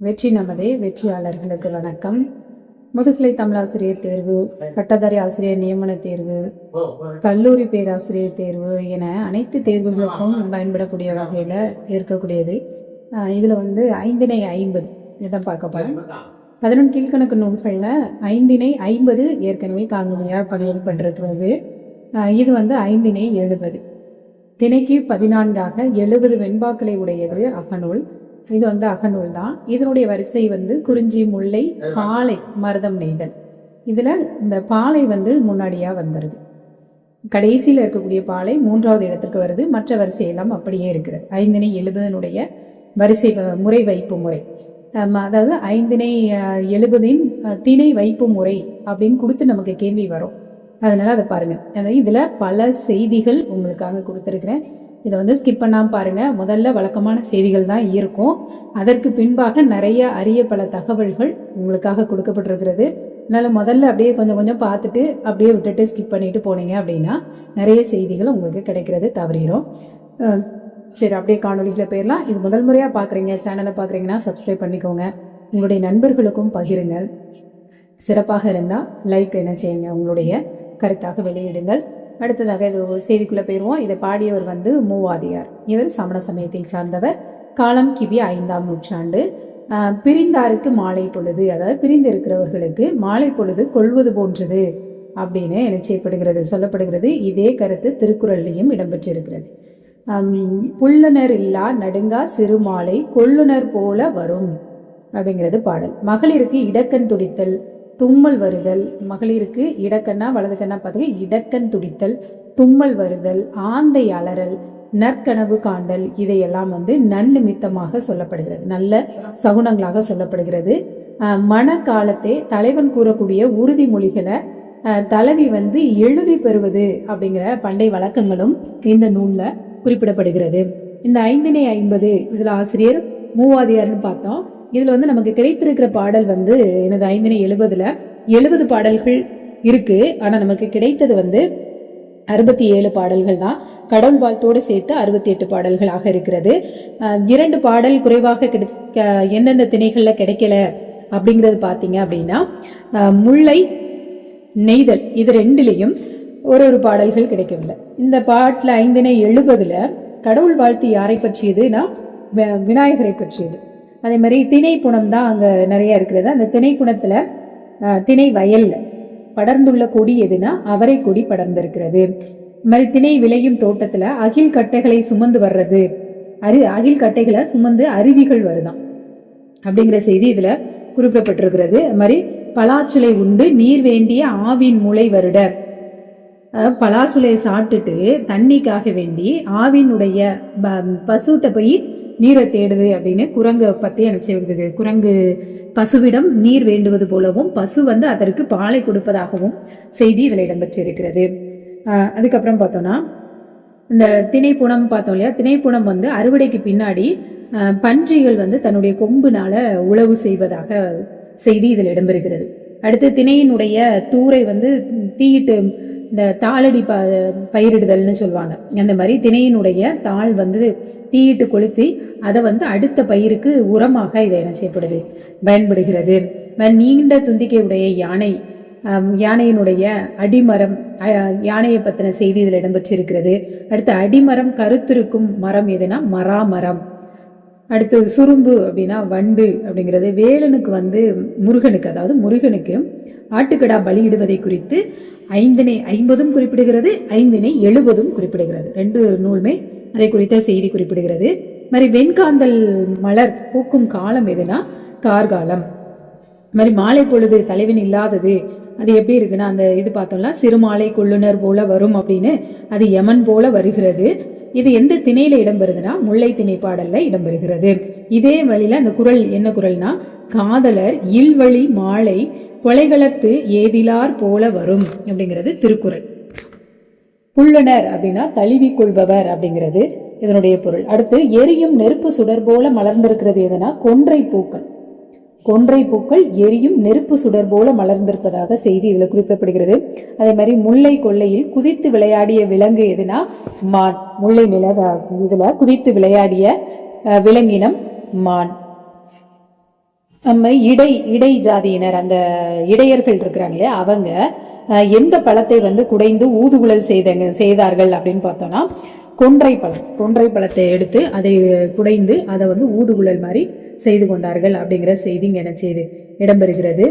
வெற்றி நமதே வெற்றியாளர்களுக்கு வணக்கம். முதுகலை தமிழாசிரியர் தேர்வு பட்டதாரி ஆசிரியர் நியமன தேர்வு கல்லூரி பேராசிரியர் தேர்வு என அனைத்து தேர்வுகளுக்கும் பயன்படக்கூடிய வகையில் இருக்கக்கூடியது. இதில் வந்து ஐந்தினை ஐம்பது இதை பார்க்க போகிறோம் பதினொன்று கீழ்கணக்கு நூல்களில் ஐந்தினை ஐம்பது ஏற்கனவே காணொலியாக பதிவு பண்ணிருக்கிறது இது வந்து ஐந்தினை எழுபது. திணைக்கு பதினான்காக எழுபது வெண்பாக்களை உடையது அகநூல். இது வந்து அகநூல் தான். இதனுடைய வரிசை வந்து குறிஞ்சி முல்லை பாலை மருதம் நெய்தல். இதுல இந்த பாலை வந்து முன்னாடியா வந்துருது. கடைசியில் இருக்கக்கூடிய பாலை மூன்றாவது இடத்திற்கு வருது. மற்ற வரிசையெல்லாம் அப்படியே இருக்கிறது. ஐந்தினை எழுபதனுடைய வரிசை வ- முறை வைப்பு முறை. அதாவது ஐந்தினை எழுபதின் திணை வைப்பு முறை அப்படின்னு கொடுத்து நமக்கு கேள்வி வரும். அதனால அதை பாருங்க. அதாவது இதுல பல செய்திகள் உங்களுக்காக கொடுத்துருக்கிறேன். இதை வந்து ஸ்கிப் பண்ணாம பாருங்க. முதல்ல வழக்கமான செய்திகள் தான் இருக்கும். அதற்கு பின்பாக நிறைய அரிய பல தகவல்கள் உங்களுக்காக கொடுக்கப்பட்டிருக்கிறது. அதனால முதல்ல அப்படியே கொஞ்சம் கொஞ்சம் பார்த்துட்டு அப்படியே விட்டுட்டு ஸ்கிப் பண்ணிட்டு போனீங்க அப்படின்னா நிறைய செய்திகள் உங்களுக்கு கிடைக்கிறது தவறிடும் சரி அப்படியே காணொலிகளை போயிடலாம். இது முதல் முறையாக பார்க்குறீங்க சேனலை பார்க்குறீங்கன்னா சப்ஸ்கிரைப் பண்ணிக்கோங்க. உங்களுடைய நண்பர்களுக்கும் பகிருங்கள். சிறப்பாக இருந்தால் லைக் என்ன செய்யுங்க? உங்களுடைய கருத்தாக வெளியிடுங்கள். அடுத்ததாக இது ஒரு செய்திக்குள்ளே போயிடுவோம் இதை பாடியவர் வந்து மூவாதியார். இவர் சமண சமயத்தை சார்ந்தவர். காலம் கிபி ஐந்தாம் நூற்றாண்டு. பிரிந்தாருக்கு மாலை பொழுது அதாவது பிரிந்திருக்கிறவர்களுக்கு மாலை பொழுது கொள்வது போன்றது அப்படின்னு என்ன செய்யப்படுகிறது சொல்லப்படுகிறது. இதே கருத்து திருக்குறள்லையும் இடம்பெற்றிருக்கிறது. புல்லுனர் இல்லா நடுங்கா சிறு மாலை கொள்ளுனர் போல வரும் அப்படிங்கிறது பாடல். மகளிருக்கு இடக்கண் துடித்தல் தும்மல் வருதல் மகளிருக்கு இடக்கண்ணா வலது கண்ணா பார்த்துக்க இடக்கண் துடித்தல் தும்மல் வருதல் ஆந்தை அலறல் நற்கனவு காண்டல் இதையெல்லாம் வந்து நன்னிமித்தமாக சொல்லப்படுகிறது. நல்ல சகுனங்களாக சொல்லப்படுகிறது. மன காலத்தே தலைவன் கூறக்கூடிய உறுதிமொழிகளை தலைவி வந்து எழுதி பெறுவது அப்படிங்கிற பண்டை வழக்கங்களும் இந்த நூலில் குறிப்பிடப்படுகிறது. இந்த ஐந்தினை ஐம்பது இதில் ஆசிரியர் மூவாதியார்னு பார்த்தோம். இதில் வந்து நமக்கு கிடைத்திருக்கிற பாடல் வந்து எனது ஐந்தினை எழுபதில் எழுபது பாடல்கள் இருக்குது ஆனால் நமக்கு கிடைத்தது வந்து அறுபத்தி ஏழு பாடல்கள் தான். கடவுள் வாழ்த்தோடு சேர்த்து அறுபத்தி எட்டு பாடல்களாக இருக்கிறது. இரண்டு பாடல் குறைவாக கிடைக்க எந்தெந்த திணைகளில் கிடைக்கல அப்படிங்கிறது பார்த்தீங்க அப்படின்னா முல்லை நெய்தல் இது ரெண்டுலேயும் ஒரு ஒரு பாடல்கள் கிடைக்கவில்லை. இந்த பாட்டில் ஐந்தினை எழுபதில் கடவுள் வாழ்த்து யாரை பற்றியதுன்னா விநாயகரை பற்றியது. அதே மாதிரி திணைப்புணம் தான் அங்கே நிறைய இருக்கிறது. அந்த திணைப்புணத்தில் திணை வயலில் படர்ந்துள்ள கொடி எதுனா அவரை கொடி படர்ந்திருக்கிறது. இது மாதிரி திணை விளையும் தோட்டத்தில் அகில் கட்டைகளை சுமந்து வர்றது. அரு அகில் கட்டைகளை சுமந்து அருவிகள் வருதாம் அப்படிங்கிற செய்தி இதில் குறிப்பிடப்பட்டிருக்கிறது. அது மாதிரி பலாச்சுளை உண்டு நீர் வேண்டிய ஆவின் முளை வருட. பலாசுலையை பலாசுளையை சாப்பிட்டுட்டு தண்ணிக்காக வேண்டி ஆவினுடைய ப- பசுட்ட போய் நீரை தேடுது அப்படின்னு குரங்கு பத்தி நினைச்சு குரங்கு பசுவிடம் நீர் வேண்டுவது போலவும் பசு வந்து அதற்கு பாலை கொடுப்பதாகவும் செய்தி இதில் இடம்பெற்றிருக்கிறது. அதுக்கப்புறம் பார்த்தோம்னா இந்த திணைப்புணம் பார்த்தோம் இல்லையா? திணைப்புணம் வந்து அறுவடைக்கு பின்னாடி பன்றிகள் வந்து தன்னுடைய கொம்புனால உழவு செய்வதாக செய்தி இதில் இடம்பெறுகிறது. அடுத்து திணையினுடைய தூரை வந்து தீயிட்டு இந்த தாளடி ப பயிரிடுதல்னு சொல்லுவாங்க. அந்த மாதிரி திணையினுடைய தாள் வந்து தீயிட்டு கொளுத்தி அதை வந்து அடுத்த பயிருக்கு உரமாக இதை என்ன செய்யப்படுது? பயன்படுகிறது. நீண்ட துந்திக்கையுடைய யானை யானையினுடைய அடிமரம் யானையை பற்றின செய்தி இதில் இடம்பெற்றிருக்கிறது. அடுத்து அடிமரம் கருத்திருக்கும் மரம் எதுனா? மராமரம். அடுத்து சுரும்பு அப்படின்னா வண்டு அப்படிங்கிறது வேலனுக்கு வந்து முருகனுக்கு அதாவது முருகனுக்கு ஆட்டுக்கடா பலியிடுவதை குறித்து ஐந்தினை ஐம்பதும் குறிப்பிடுகிறது ஐந்தினை எழுபதும் குறிப்பிடுகிறது. ரெண்டு நூலுமே அதை குறித்த செய்தி குறிப்பிடுகிறது. மாதிரி வெண்காந்தல் மலர் பூக்கும் காலம் எதுனா கார்காலம். இது மாதிரி மாலை பொழுது தலைவன் இல்லாதது அது எப்படி இருக்குன்னா அந்த இது பார்த்தோம்னா சிறுமாலை கொள்ளுனர் போல வரும் அப்படின்னு அது யமன் போல வருகிறது. இது எந்த திணையில இடம்பெறுதுன்னா முல்லை திணை பாடல்ல இடம்பெறுகிறது. இதே வழியில அந்த குரல் என்ன குரல்னா காதலர் இல்வழி மாலை கொலைகளத்து ஏதிலார் போல வரும் அப்படிங்கிறது திருக்குறள். புல்லனர் அப்படின்னா தழுவி கொள்பவர் அப்படிங்கிறது இதனுடைய பொருள். அடுத்து எரியும் நெருப்பு சுடர் போல மலர்ந்திருக்கிறது எதுனா கொன்றை பூக்கள். கொன்றை பூக்கள் எரியும் நெருப்பு சுடர் போல மலர்ந்திருப்பதாக செய்தி இதில் குறிப்பிடப்படுகிறது. அதே மாதிரி முல்லை கொள்ளையில் குதித்து விளையாடிய விலங்கு எதுனா மான். முல்லை நில இதுல குதித்து விளையாடிய அஹ், விலங்கினம் மான். நம்ம இடை இடை ஜாதியினர் அந்த இடையர்கள் இருக்கிறாங்க இல்லையா அவங்க எந்த பழத்தை வந்து குடைந்து ஊதுகுழல் செய்தங்க செய்தார்கள் அப்படின்னு பார்த்தோம்னா கொன்றை பழம். கொன்றை பழத்தை எடுத்து அதை குடைந்து அதை வந்து ஊதுகுழல் மாதிரி செய்து கொண்டார்கள் அப்படிங்கிற செய்தி என என்ன செய்து இடம்பெறுகிறது.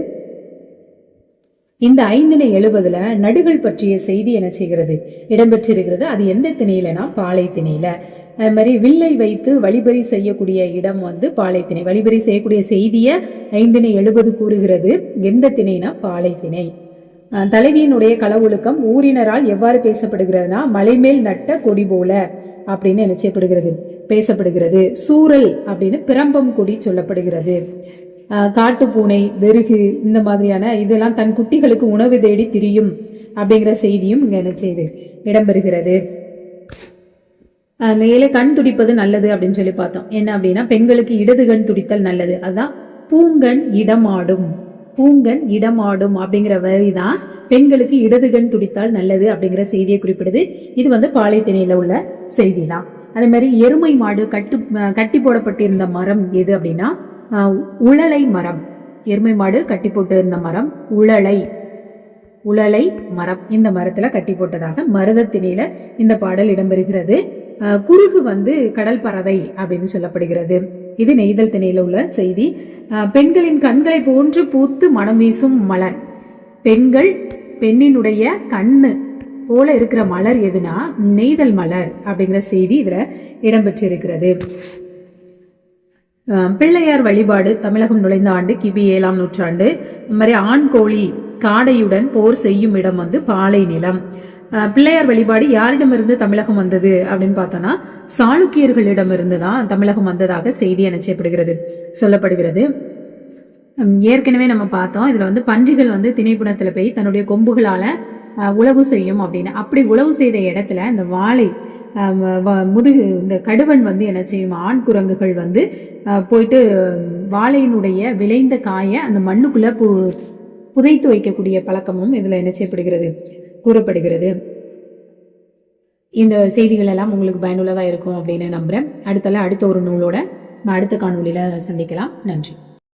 இந்த ஐந்தினை எழுபதுல நடுகள் பற்றிய செய்தி என்ன செய்கிறது? இடம்பெற்றிருக்கிறது. அது எந்த திணையிலனா? பாலை திணையில. அது மாதிரி வில்லை வைத்து வழிபறி செய்யக்கூடிய இடம் வந்து பாலை திணை. வழிபறி செய்யக்கூடிய செய்திய ஐந்தினை எழுபது கூறுகிறது. எந்த திணைனா? பாலை திணை. தலைவியினுடைய தலைவியினுடைய களவொழுக்கம் ஊரினரால் எவ்வாறு பேசப்படுகிறதுனா? மலைமேல் நட்ட கொடி போல. அப்படின்னு என்ன செய்யப்படுகிறது பேசப்படுகிறது. சூரல் அப்படின்னு பிரம்பம் கொடி சொல்லப்படுகிறது. ஆஹ் காட்டுப்பூனை வெறுகு இந்த மாதிரியான இதெல்லாம் தன் குட்டிகளுக்கு உணவு தேடி திரியும் அப்படிங்கிற செய்தியும் இங்க என்ன செய்யுது இடம்பெறுகிறது ஆஹ் மேலே கண் துடிப்பது நல்லது அப்படின்னு சொல்லி பார்த்தோம். என்ன அப்படின்னா பெண்களுக்கு இடது கண் துடித்தல் நல்லது. அதான் பூங்கண் இடமாடும். பூங்கண் இடமாடும் அப்படிங்கிற வரி தான் பெண்களுக்கு இடது கண் துடித்தால் நல்லது அப்படிங்கிற செய்தியை குறிப்பிடுது. இது வந்து பாலைத்திணையில உள்ள செய்தி தான் அதே மாதிரி எருமை மாடு கட்டு கட்டி போடப்பட்டிருந்த மரம் எது அப்படின்னா உழலை மரம். எருமை மாடு கட்டி போட்டிருந்த மரம் உழலை. உழலை மரம். இந்த மரத்துல கட்டி போட்டதாக மருதத்திணையில இந்த பாடல் இடம்பெறுகிறது. குருகு வந்து கடல் பறவை அப்படின்னு சொல்லப்படுகிறது. இது நெய்தல் திணையில உள்ள செய்தி. பெண்களின் கண்களை போன்று பூத்து மனம் வீசும் மலர். பெண்கள் பெண்ணினுடைய கண்ணு போல இருக்கிற மலர் எதுனா நெய்தல் மலர் அப்படிங்கிற செய்தி இதுல இடம்பெற்றிருக்கிறது. பிள்ளையார் வழிபாடு தமிழகம் நுழைந்த ஆண்டு கிபி ஏழாம் நூற்றாண்டு. இந்த மாதிரி ஆண் கோழி காடையுடன் போர் செய்யும் இடம் வந்து பாலை நிலம். பிள்ளையார் வழிபாடு யாரிடமிருந்து தமிழகம் வந்தது அப்படின்னு பார்த்தோம்னா சாளுக்கியர்களிடமிருந்து தான் தமிழகம் வந்ததாக செய்தி அணைச்சப்படுகிறது சொல்லப்படுகிறது. ஏற்கனவே நம்ம பார்த்தோம். இதில் வந்து பன்றிகள் வந்து திணைப்புணத்தில் போய் தன்னுடைய கொம்புகளால் உழவு செய்யும் அப்படின்னு. அப்படி உழவு செய்த இடத்துல இந்த வாழை வ- வ- முதுகு இந்த கடுவன் வந்து என்ன செய்யும்? ஆண் குரங்குகள் வந்து போயிட்டு வாழையினுடைய விளைந்த காயை அந்த மண்ணுக்குள்ளே பு புதைத்து வைக்கக்கூடிய பழக்கமும் இதில் என்ன செய்யப்படுகிறது? கூறப்படுகிறது. இந்த செய்திகள் எல்லாம் உங்களுக்கு பயனுள்ளதாக இருக்கும் அப்படின்னு நம்புகிறேன் அடுத்தல அடுத்த ஒரு நூலோட அடுத்த காணொலியில் சந்திக்கலாம். நன்றி.